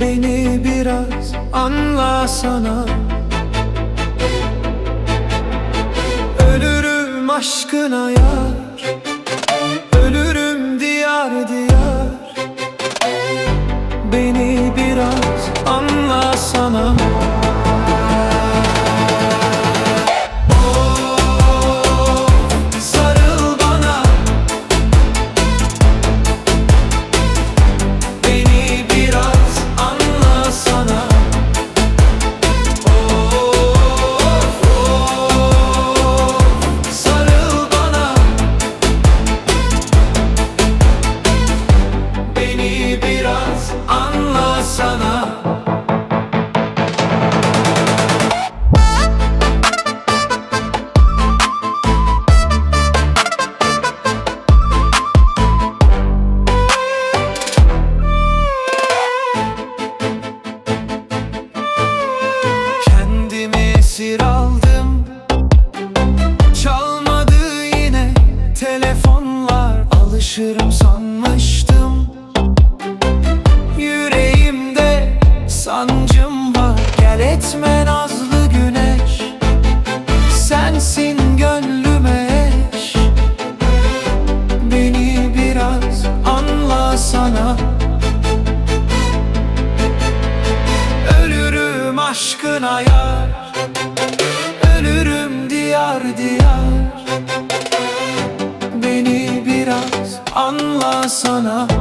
beni biraz anlasana Ölürüm aşkına ya. aşkına yar Ölürüm diyar diyar. Beni biraz anlasana sana.